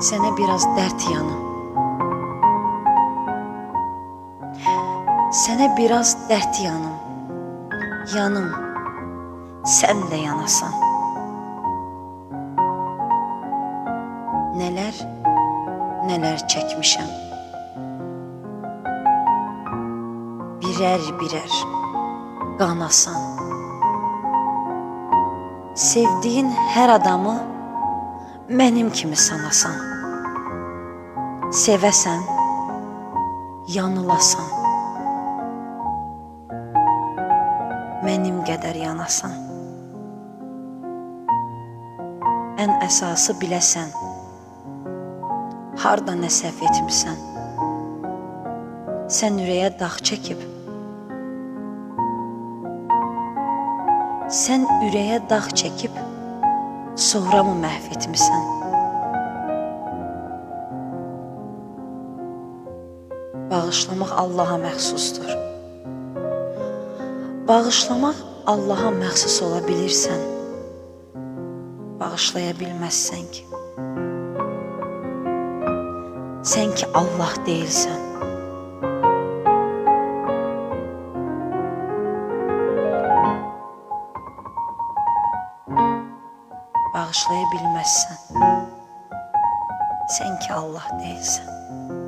Sənə biraz dərd yanım. Sənə biraz dərd yanım. Yanım. Sən də yanasan. Nələr, nələr çəkmişəm. Birər birər qanasan. Sevdiyin hər adamı mənim kimi sanasan. Sevəsən, yanılasan. Mənim qədər yanasan. Ən əsası biləsən. Harda nə səhv etmisən. Sən ürəyə dağ çəkib Sən ürəyə dağ çəkib sonra mı məhv etmisən? Bağışlamaq Allaha məxsusdur. Bağışlamaq Allaha məxsus ola bilirsən. Bağışlaya bilməzsən ki. Sən ki Allah deyilsən. Bağışlaya bilməzsən. Sən ki Allah deyilsən.